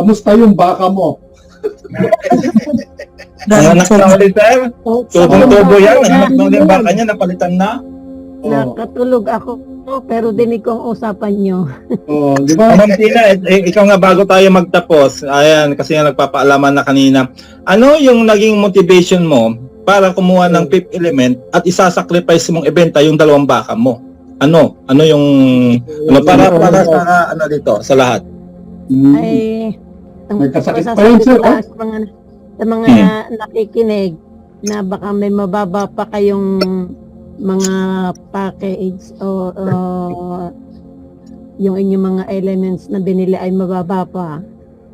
Kamusta yung baka mo? Nanganak na ulit, sir. Oh, Tubo-tubo yan. Nanganak na ulit baka niya. Napalitan na. Oh, Nakatulog ako, pero dinig ko ang usapan nyo. oh, di ba? Ma'am Tina, eh, eh, ikaw nga bago tayo magtapos, ayan, kasi nga nagpapaalaman na kanina, ano yung naging motivation mo para kumuha ng fifth element at isasacrifice mong ibenta yung dalawang baka mo? Ano? Ano yung, ano, para, para sa, ano dito, sa lahat? Mm. Ay, ang May kasakit pa yun, sir, ko lang sa mga, sa mga Hmm. nakikinig na baka may mababa pa kayong mga package o, o yung inyong mga elements na binili ay mababa pa.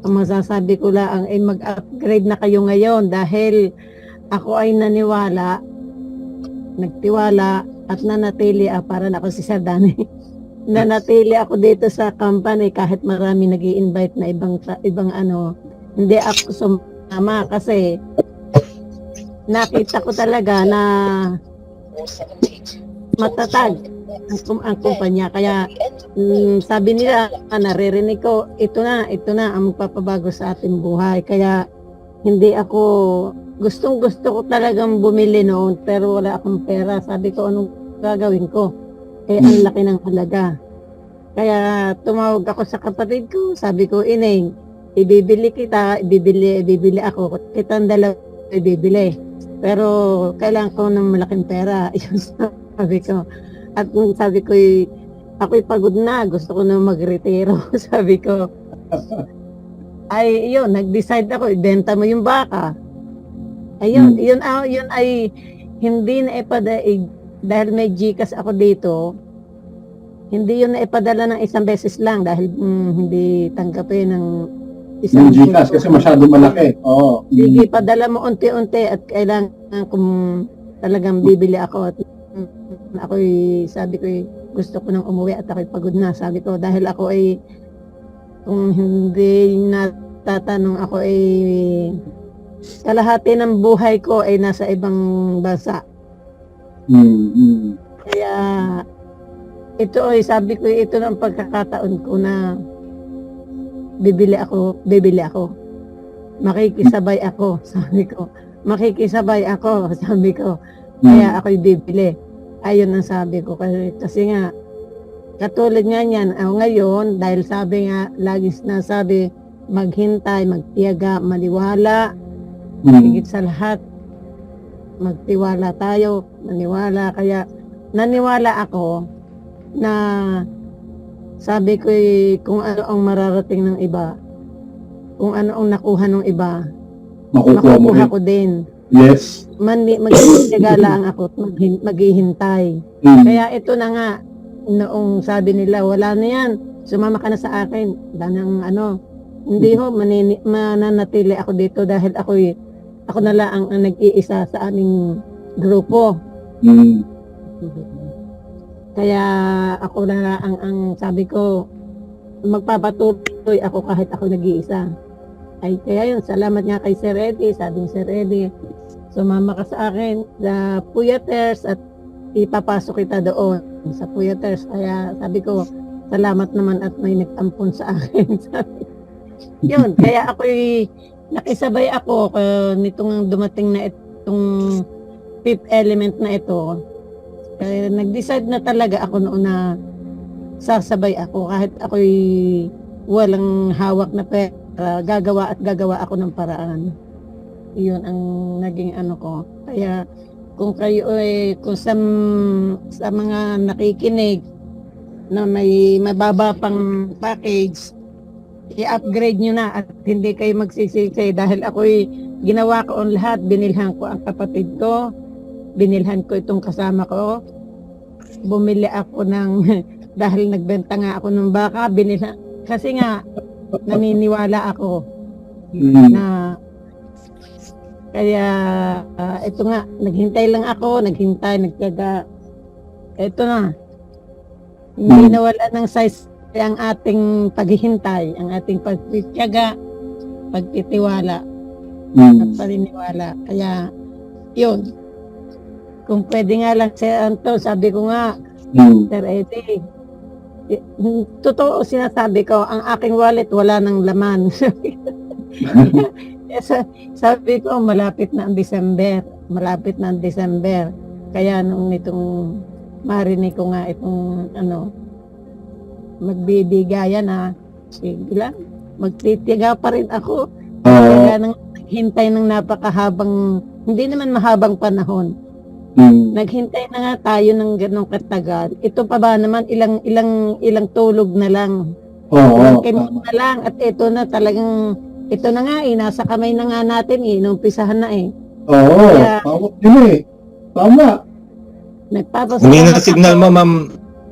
Ang masasabi ko lang ay mag-upgrade na kayo ngayon dahil ako ay naniwala, nagtiwala at nanatili ah, para na ako si Sir Danny. nanatili ako dito sa company kahit marami nag invite na ibang ibang ano. Hindi ako sumama kasi nakita ko talaga na matatag ang, ang kumpanya. Kaya mm, sabi nila, ah, naririnig ko, ito na, ito na ang magpapabago sa ating buhay. Kaya hindi ako, gustong gusto ko talagang bumili noon pero wala akong pera. Sabi ko, anong gagawin ko? Eh, ang laki ng halaga. Kaya tumawag ako sa kapatid ko, sabi ko, Ineng, ibibili kita, ibibili, ibibili ako. Kitang dalawa ibibili. Pero kailangan ko ng malaking pera. Yun sabi ko. At nung sabi ko, ako'y pagod na, gusto ko na magretiro. sabi ko, ay, yun, nag-decide ako, ibenta mo yung baka. Ayun, Hmm. yun, ah, yun ay hindi na ipada, dahil may Gcash ako dito, hindi yun na ipadala ng isang beses lang dahil mm, hindi tanggapin ng isang Yung Gcash kasi masyado malaki. Oo. Sige, padala mo unti-unti at kailangan kung talagang bibili ako at mm, ako'y sabi ko gusto ko nang umuwi at ako'y pagod na. Sabi ko dahil ako ay kung hindi natatanong ako ay kalahati ng buhay ko ay nasa ibang bansa. Mm, mm. Kaya ito ay sabi ko ito ng pagkakataon ko na bibili ako, bibili ako. Makikisabay ako, sabi ko. Makikisabay ako, sabi ko. Kaya ako'y bibili. Ayun ang sabi ko kasi, kasi nga katulad nga niyan, ako ngayon dahil sabi nga lagi sinasabi maghintay, magtiyaga, maniwala, Mm. higit sa lahat magtiwala tayo, maniwala kaya naniwala ako na sabi ko eh, kung ano ang mararating ng iba, kung ano ang nakuha ng iba, Makukuha makukuha ko din. Yes. Man, magtitiyaga lang ako at maghin- maghihintay. Mm. Kaya ito na nga, noong sabi nila, wala na yan, sumama ka na sa akin. Wala nang ano, hindi ho, manini, mananatili ako dito dahil ako ako na lang ang, ang nag-iisa sa aming grupo. Mm. Kaya ako na lang ang, ang sabi ko, magpapatuloy ako kahit ako nag-iisa. Ay, kaya yun, salamat nga kay Sir Eddie, sabi ni Sir Eddie, sumama ka sa akin sa Puyaters at ipapasok kita doon sa Puyaters. Kaya sabi ko, salamat naman at may nagtampon sa akin. Yun, kaya ako'y nakisabay ako uh, nitong dumating na itong fifth element na ito. Kaya nag-decide na talaga ako noon na sasabay ako kahit ako'y walang hawak na pera, gagawa at gagawa ako ng paraan. Iyon ang naging ano ko. Kaya kung kayo eh, kung sa, sa mga nakikinig na may mababa pang package, i-upgrade nyo na at hindi kayo magsisisi dahil ako'y ginawa ko ang lahat. Binilhan ko ang kapatid ko, binilhan ko itong kasama ko, bumili ako ng, dahil nagbenta nga ako ng baka, binilhan, kasi nga, naniniwala ako Mm. na, kaya, ah, ito nga, naghintay lang ako, naghintay, nagtyaga, ito na, hindi Hmm. nawala ng size ang ating paghihintay, ang ating pagtityaga, pagtitiwala, at Mm. paniniwala. Kaya, yun. Kung pwede nga lang si Anto, sabi ko nga, Mm. Sir Eddie, Eh, Totoo sinasabi ko, ang aking wallet wala nang laman. Sa- sabi ko, malapit na ang December. Malapit na ang December. Kaya nung itong marinig ko nga itong ano, magbibigayan na, sige lang, magtitiga pa rin ako. Kaya nang naghintay ng napakahabang, hindi naman mahabang panahon. Mm. Naghintay na nga tayo ng ganong katagal. Ito pa ba naman ilang ilang ilang tulog na lang. Oo. Ilang kimot na lang at ito na talagang ito na nga eh, nasa kamay na nga natin eh, inumpisahan na eh. Oo. Kaya- Tama din eh. Tama. Nagpapasalamat Humina na signal mo, ma'am.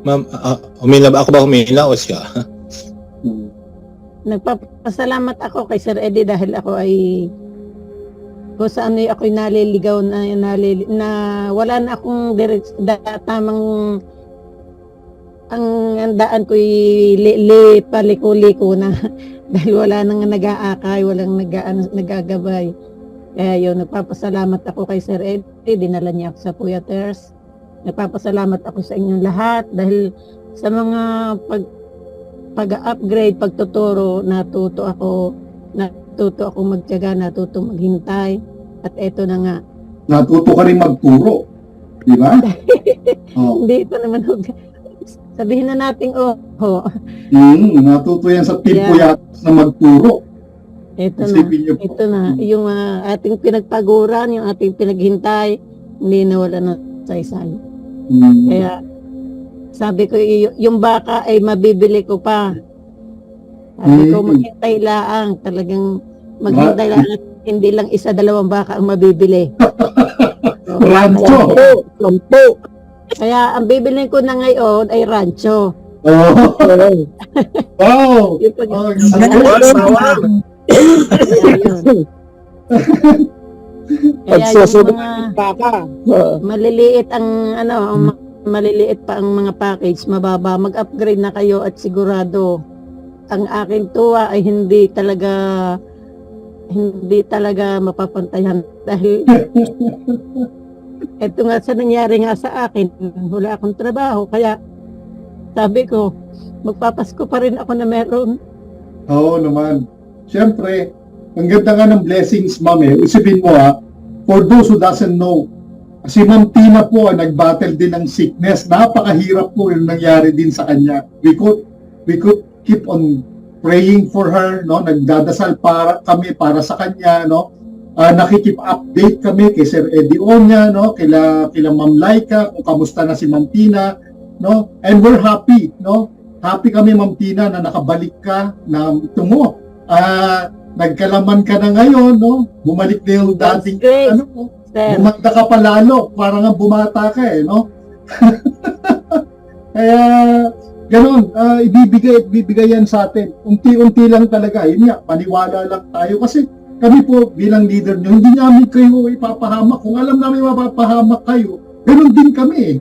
Ma'am, ah, humina ba? Ako ba humina o siya? Mm. Nagpapasalamat ako kay Sir Eddie dahil ako ay kung saan ay ako'y naliligaw na, nalili, na wala na akong direct, da, tamang ang, daan ko'y li, li, paliko-liko na dahil wala nang nag-aakay, walang nag, nagagabay. Kaya yun, nagpapasalamat ako kay Sir Eddie, dinala niya ako sa Puyaters. Nagpapasalamat ako sa inyong lahat dahil sa mga pag pag-upgrade, pagtuturo, natuto ako, natuto ako magtiyaga, natuto maghintay. At eto na nga, Natuto ka rin magturo. Di ba? Oo. hindi pa naman sabihin na natin, oh, oh, Mm, natuto yan sa team Yeah. yata na magturo. na, Isipin po. ito na, yung ah, ating pinagpaguran, yung ating pinaghintay, hindi nawala na saysay. Mm. Kaya, sabi ko, yung baka ay mabibili ko pa. Sabi ko, Mm. maghintay laang, talagang maghintay lang, hindi lang isa, dalawang baka ang mabibili. So, Rancho. Sampo. Kaya ang bibilin ko na ngayon ay rancho. Oo. Wow. Yung pag- Oh. Kaya yun. Kaya yung mga maliliit ang ano, ang ma- maliliit pa ang mga package, mababa, mag-upgrade na kayo at sigurado ang aking tuwa ay hindi talaga hindi talaga mapapantayan dahil eto nga sa nangyari nga sa akin, wala akong trabaho kaya sabi ko, magpapasko pa rin ako na meron. Oo naman. Siyempre, ang ganda nga ng blessings, ma'am eh. Isipin mo ha, for those who doesn't know, si Ma'am Tina po ay nag-battle din ng sickness. Napakahirap po yung nangyari din sa kanya. We could, we could keep on praying for her, no? Nagdadasal para kami para sa kanya, no? Ah, nakikip update kami kay Sir Eddie Onya, no? Kila kila Ma'am Laika, kung kamusta na si Ma'am Tina, no? And we're happy, no? Happy kami Ma'am Tina na nakabalik ka na tungo. Ah, nagkalaman ka na ngayon, no? Bumalik na yung dating great, ano, sir. bumanda ka pa lalo, parang nga bumata ka eh, no? Kaya, ganun, ah, ibibigay at bibigay yan sa atin. Unti-unti lang talaga. Yun nga, maniwala lang tayo. Kasi kami po bilang leader nyo, hindi namin kayo ipapahamak. Kung alam namin mapapahamak kayo, ganun din kami eh.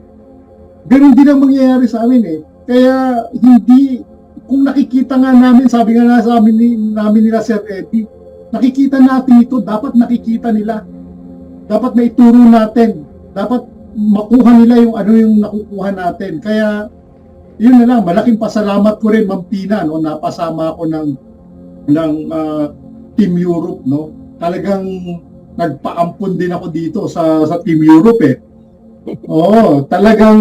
Ganun din ang mangyayari sa amin eh. Kaya hindi, kung nakikita nga namin, sabi nga nga sa amin, ni, namin nila Sir Eddie, nakikita natin ito, dapat nakikita nila. Dapat maituro natin. Dapat makuha nila yung ano yung nakukuha natin. Kaya, yun na lang, malaking pasalamat ko rin, Ma'am Tina, no, napasama ako ng, ng ah, Team Europe, no. Talagang nagpaampun din ako dito sa sa Team Europe eh. Oo, talagang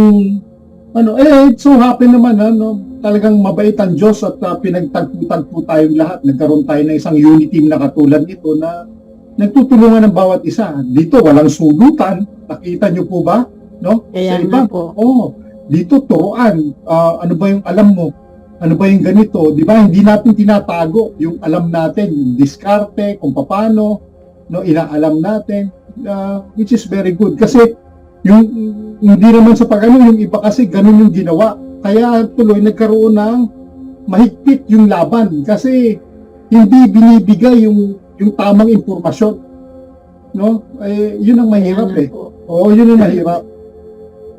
ano, eh, so happen naman, ano, talagang mabait ang Diyos at uh, pinagtagpo-tagpo tayong lahat. Nagkaroon tayo ng isang unity na katulad nito na nagtutulungan ng bawat isa. Dito, walang sulutan. Nakita niyo po ba? No? Kaya Sa iba, po. Oo. Dito, turuan. Ah, ano ba yung alam mo? Ano ba yung ganito? Di ba? Hindi natin tinatago yung alam natin, yung diskarte, kung paano, no, inaalam natin, ah, which is very good. Kasi, yung, hindi naman sa pagano, yung iba kasi ganun yung ginawa. Kaya tuloy nagkaroon ng mahigpit yung laban kasi hindi binibigay yung yung tamang impormasyon. No? Eh, yun ang mahirap eh. Oo, yun ang mahirap.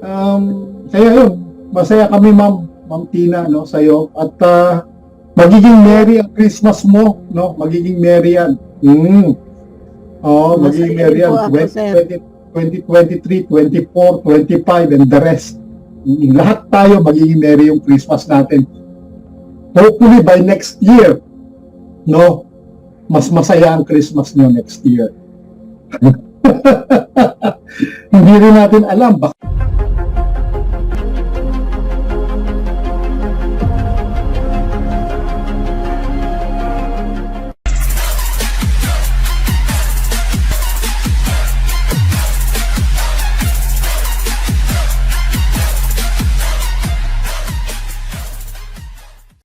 Um, kaya yun, masaya kami ma'am, ma'am Tina, no, sa'yo. At ah, magiging merry ang Christmas mo, no? Magiging merry yan. Mm. Oo, magiging merry yan. po ako, sir. 20, 2023, 24, 25, and the rest. Lahat tayo magiging merry yung Christmas natin. Hopefully by next year, no, mas masaya ang Christmas nyo next year. Hindi rin natin alam, baka